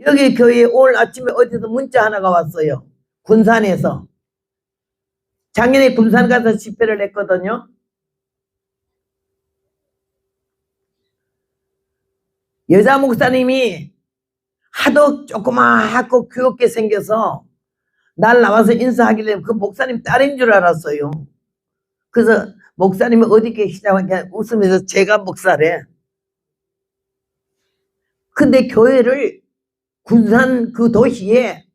여기 교회 오늘 아침에 어디서 문자 하나가 왔어요. 군산에서. 작년에 군산 가서 집회를 했거든요. 여자 목사님이 하도 조그맣고 귀엽게 생겨서 날 나와서 인사하길래 그 목사님 딸인 줄 알았어요. 그래서 목사님이 어디 계시냐고 웃으면서 제가 목사래. 근데 교회를 군산 그 도시에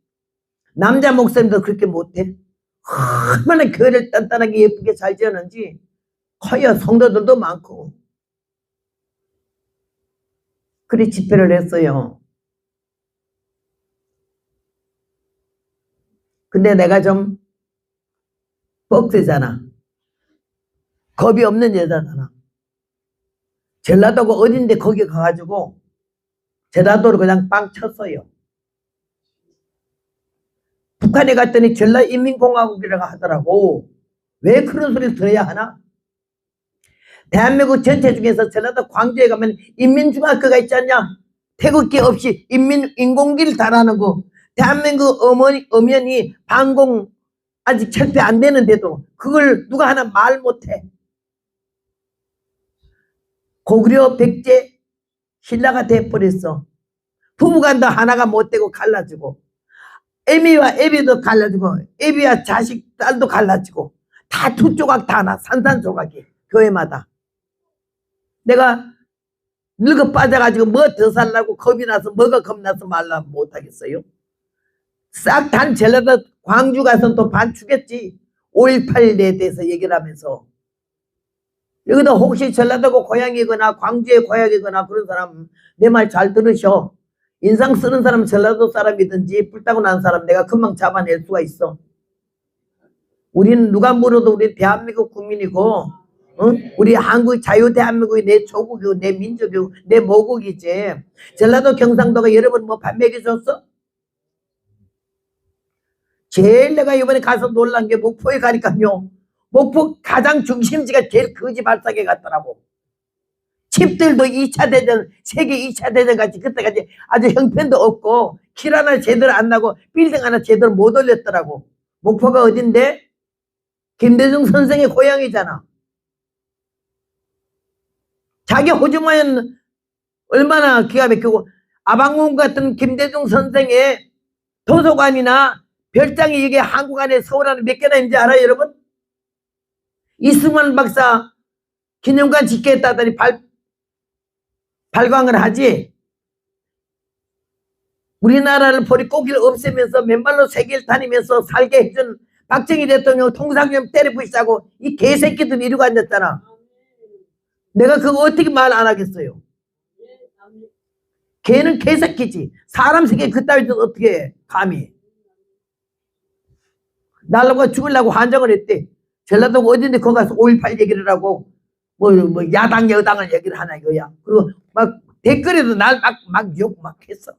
남자 목사님도 그렇게 못해. 얼마나 교회를 단단하게 예쁘게 잘 지었는지 커요. 성도들도 많고. 그래 집회를 했어요. 근데 내가 좀 뻑세잖아. 겁이 없는 여자잖아. 전라도가 어딘데 거기 가가지고 전라도를 그냥 빵 쳤어요. 북한에 갔더니 전라인민공화국이라고 하더라고. 왜 그런 소리 들어야 하나? 대한민국 전체 중에서 전라도 광주에 가면 인민중학교가 있지 않냐? 태극기 없이 인민 인공기를 달아는 거. 대한민국 어머니 어면이 방공 아직 철폐 안 되는데도 그걸 누가 하나 말 못해. 고구려 백제 신라가 돼버렸어. 부부간도 하나가 못되고 갈라지고 애미와 애비도 갈라지고 애비와 자식 딸도 갈라지고 다 두 조각 다 나 산산조각이 교회마다. 내가 늙어 빠져가지고 뭐 더 살라고 겁이 나서 뭐가 겁나서 말라 못하겠어요? 싹단 전라도 광주 가서 또 반추겠지. 5.18에 대해서 얘기를 하면서 여기다 혹시 전라도가 고향이거나 광주의 고향이거나 그런 사람 내 말 잘 들으셔 인상 쓰는 사람 전라도 사람이든지 뿔따고 난 사람 내가 금방 잡아낼 수가 있어. 우리는 누가 물어도 우리 대한민국 국민이고, 어? 우리 한국 자유 대한민국이 내 조국이고 내 민족이고 내 모국이지. 전라도 경상도가 여러분 뭐밥 먹여줬어? 제일 내가 이번에 가서 놀란 게 목포에 가니까요. 목포 가장 중심지가 제일 거지 발사계 같더라고. 집들도 2차 대전, 세계 2차 대전 같이 그때까지 아주 형편도 없고 길 하나 제대로 안 나고 빌딩 하나 제대로 못 올렸더라고. 목포가 어딘데? 김대중 선생의 고향이잖아. 자기 호주마연 얼마나 기가 막히고 아방궁 같은 김대중 선생의 도서관이나 별장이 이게 한국 안에 서울 안에 몇 개나 있는지 알아요 여러분? 이승만 박사 기념관 짓겠다더니 발, 발광을 하지. 우리나라를 보리고기를 없애면서 맨발로 세계를 다니면서 살게 해준 박정희 대통령 통상점 때려부시자고 이 개새끼들 이러고 앉았잖아. 내가 그거 어떻게 말 안 하겠어요. 걔는 개새끼지. 사람 세계 그따위도 어떻게 해, 감히. 날라고 죽으려고 환장을 했대. 전라도가 어딘데 거기 가서 5.18 얘기를 하고 뭐, 뭐 야당 여당을 얘기를 하나 이거야. 그리고 막 댓글에도 날 막 막 욕 막 했어.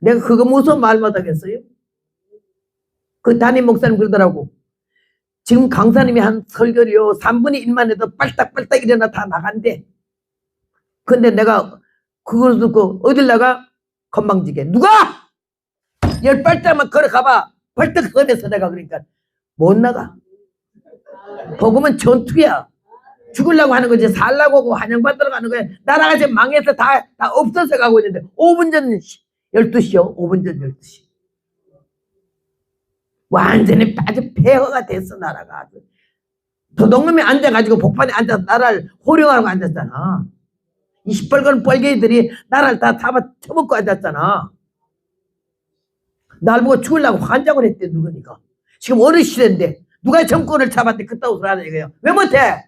내가 그거 무슨 말 못하겠어요? 그 담임 목사님 그러더라고. 지금 강사님이 한 설교리요 3분의 1만 해도 빨딱빨딱 일어나 다 나간대. 근데 내가 그걸 듣고 어딜 나가? 건방지게. 누가? 열 발짝만 걸어가봐. 벌떡 꺼내서 내가 그러니까 못 나가. 복음은 전투야. 죽으려고 하는 거지 살라고 하고 환영받으러 가는 거야. 나라가 지금 망해서 다, 다 없어져 가고 있는데 5분 전 12시요. 5분 전 12시. 완전히 빠져 폐허가 됐어 나라가 아주. 도둑놈이 앉아가지고 복판에 앉아서 나라를 호령하고 앉았잖아. 이 시뻘건 뻘개이들이 나라를 다 잡아 쳐먹고 앉았잖아. 날 보고 죽으려고 환장을 했대 누구니까. 지금 어느 시대인데 누가 정권을 잡았대 그따위 소리 하는 얘기예요 왜 못해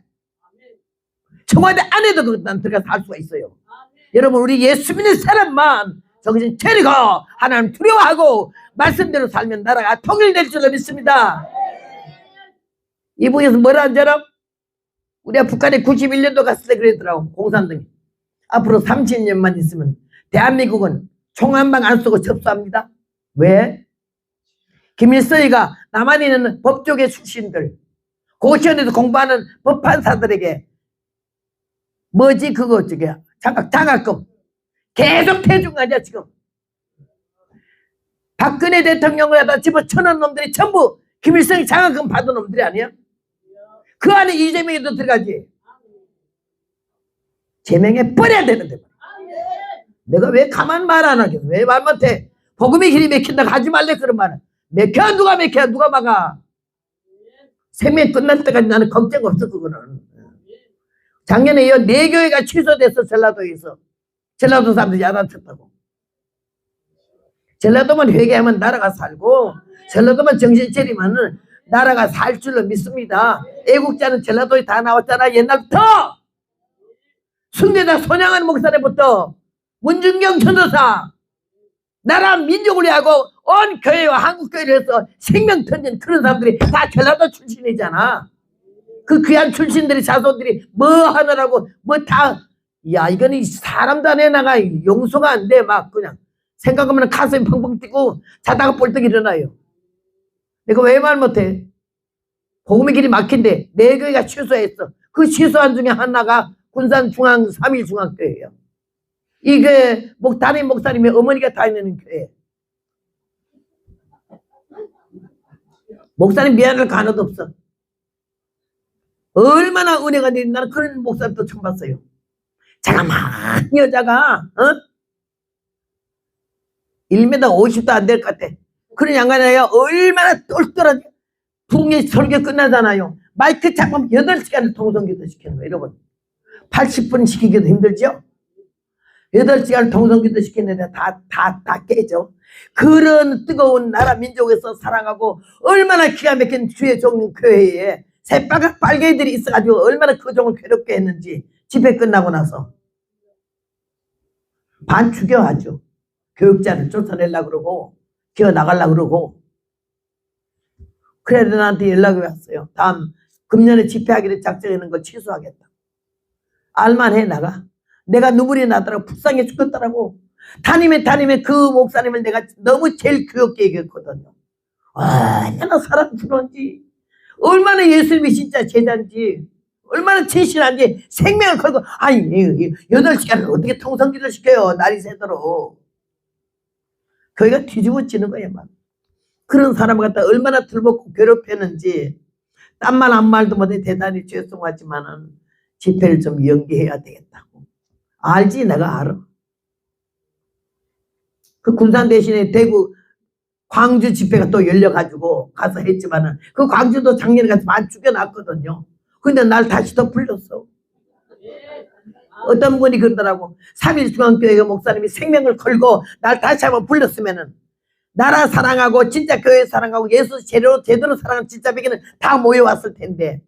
청와대 안에도 난 들어가서 할 수가 있어요. 여러분 우리 예수 믿는 사람만 정신 차리고 하나님 두려워하고 말씀대로 살면 나라가 통일될 줄로 믿습니다. 이분에서 뭐라 한자람? 우리가 북한에 91년도 갔을 때 그랬더라고 공산당이 앞으로 30년만 있으면 대한민국은 총 한 방안 쏘고 접수합니다. 왜? 김일성이가 남한에 있는 법조계 출신들 고시원에서 공부하는 법판사들에게 뭐지 그거 저게 장학 장학금 계속 아니야 지금 박근혜 대통령을 하다 집어쳐놓은 놈들이 전부 김일성이 장학금 받은 놈들이 아니야? 그 안에 이재명이도 들어가지. 제명해 버려야 되는데. 내가 왜 가만 말 안 하겠어? 왜 말 못해? 복음의 길이 맥힌다고 하지 말래 그런 말은. 맥혀 누가 맥혀 누가 막아? 생명 끝날 때까지 나는 걱정 없어 그거는. 작년에 이네 교회가 취소됐어 전라도에서. 전라도 사람들이 알아쳤다고. 전라도만 회개하면 나라가 살고 전라도만 정신 차리면은 나라가 살 줄로 믿습니다. 애국자는 전라도에 다 나왔잖아 옛날부터. 순대다 손양한 목사님부터 문중경 전도사 나라 민족을 위하고 온 교회와 한국 교회를 해서 생명 던진 그런 사람들이 다 전라도 출신이잖아. 그 귀한 출신들이 자손들이 뭐 하느라고 뭐 다 야 이거는 사람도 안 해나가 용서가 안 돼 막 그냥 생각하면 가슴이 펑펑 뛰고 자다가 벌떡 일어나요. 내가 왜 말 못해? 복음의 길이 막힌데 네 교회가 취소했어. 그 취소한 중에 하나가 군산 중앙 3일 중앙교회예요. 이게 목 담임 목사님의 어머니가 다니는 교회. 목사님 미안할 거 하나도 없어. 얼마나 은혜가 되는 나는 그런 목사님도 처음 봤어요. 자그마한 여자가 어? 1m 50도 안 될 것 같아. 그런 양반이야 얼마나 똘똘한 붕의 설교 끝나잖아요. 마이크 잡으면 8시간을 통성기도 시키는 거예요, 여러분. 80분 시키기도 힘들죠? 8시간 통성기도 시키는데 다, 다, 다 깨져. 그런 뜨거운 나라 민족에서 사랑하고 얼마나 기가 막힌 주의 종 교회에 새빨간 빨개들이 있어가지고 얼마나 그 종을 괴롭게 했는지 집회 끝나고 나서 반 아주 교육자를 쫓아내려고 그러고 기어 나가려고 그러고 그래도 나한테 연락이 왔어요. 다음 금년에 집회하기로 작정하는 거 취소하겠다. 알만해 나가. 내가 눈물이 나더라고? 불쌍해 죽겠더라고. 담임에 담임에 그 목사님을 내가 너무 제일 귀엽게 얘기했거든요. 얼마나 사랑스러운지. 얼마나 예수님이 진짜 제자인지. 얼마나 진실한지 생명을 걸고. 아니 여덟 시간을 어떻게 통성기를 시켜요? 날이 새도록. 거기가 뒤집어지는 거야 막. 그런 사람을 갖다 얼마나 들먹고 괴롭혔는지. 딴 말 한 말도 못해 대단히 죄송하지만은 집회를 좀 연기해야 되겠다고 알지 내가 알아 그 군산 대신에 대구 광주 집회가 또 열려가지고 가서 했지만은 그 광주도 작년에 가서 많이 죽여놨거든요. 근데 날 다시 또 불렀어. 어떤 분이 그러더라고. 3일 중앙교회 목사님이 생명을 걸고 날 다시 한번 불렀으면은 나라 사랑하고 진짜 교회 사랑하고 예수 제대로 제대로 사랑하는 진짜 베기는 다 모여왔을 텐데.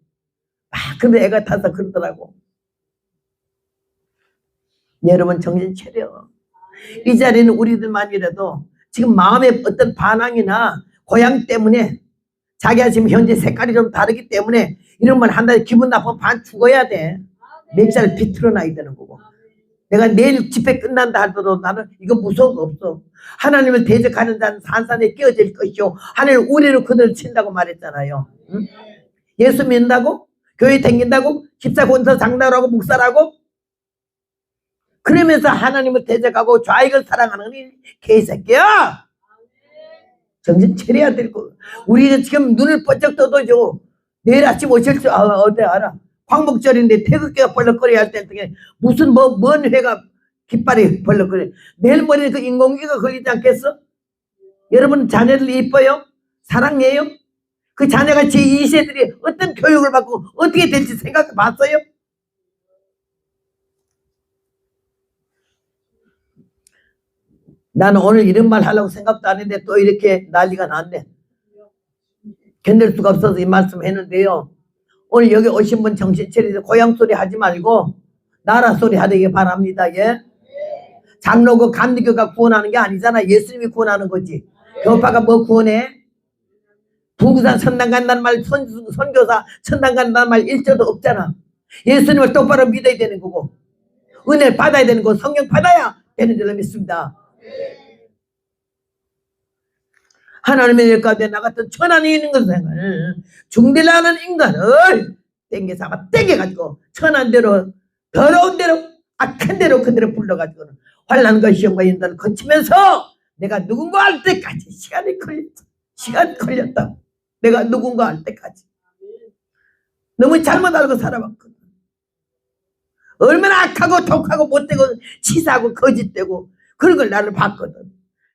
아, 근데 애가 타서 그러더라고. 여러분 정신 차려. 이 자리는 우리들만이라도 지금 마음의 어떤 반항이나 고향 때문에 자기가 지금 현재 색깔이 좀 다르기 때문에 이런 말 한다고 기분 나쁘면 반 죽어야 돼. 맥살 비틀어놔야 되는 거고. 내가 내일 집회 끝난다 하더라도 나는 이거 무서운 거 없어. 하나님을 대적하는 자는 산산에 끼어질 것이요. 하늘 우리를 그늘 친다고 말했잖아요. 응? 예수 믿는다고? 교회 다닌다고? 집사 권사 장로라고 목사라고? 그러면서 하나님을 대적하고 좌익을 사랑하는 이 개새끼야. 정신 차려야 될 거. 우리가 지금 눈을 번쩍 떠도죠. 내일 아침 오실 줄 아, 어때 알아? 광복절인데 태극기가 벌렁거려야 할때 무슨 뭐 먼 회가 깃발이 벌렁거려. 내일 모레 그 인공기가 걸리지 않겠어? 여러분 자녀들 이뻐요? 사랑해요? 그 자녀가 제 2세들이 어떤 교육을 받고 어떻게 될지 생각해 봤어요? 나는 오늘 이런 말 하려고 생각도 안 했는데 또 이렇게 난리가 났네. 견딜 수가 없어서 이 말씀 했는데요. 오늘 여기 오신 분 정신 차리서 고향 소리 하지 말고 나라 소리 하되기 바랍니다. 예? 장로교 감리교가 구원하는 게 아니잖아. 예수님이 구원하는 거지. 교파가 뭐 구원해? 부구산 천당 간다는 말, 선, 선교사 천당 간다는 말 일조도 없잖아. 예수님을 똑바로 믿어야 되는 거고 은혜를 받아야 되는 거고 성령 받아야 되는 줄로 믿습니다. 하나님의 일 가운데 나 같은 천한이 있는 것을 중대라는 인간을 땡겨 잡아 땡겨가지고 천한 대로 더러운 대로 악한 대로 그대로 불러가지고는 환란과 시험과 인단을 거치면서 내가 누군가 할 때까지 시간이 걸렸어. 시간이 걸렸다. 내가 누군가 할 때까지. 너무 잘못 알고 살아봤거든. 얼마나 악하고 독하고 못되고 치사하고 거짓되고 그런 걸 나를 봤거든.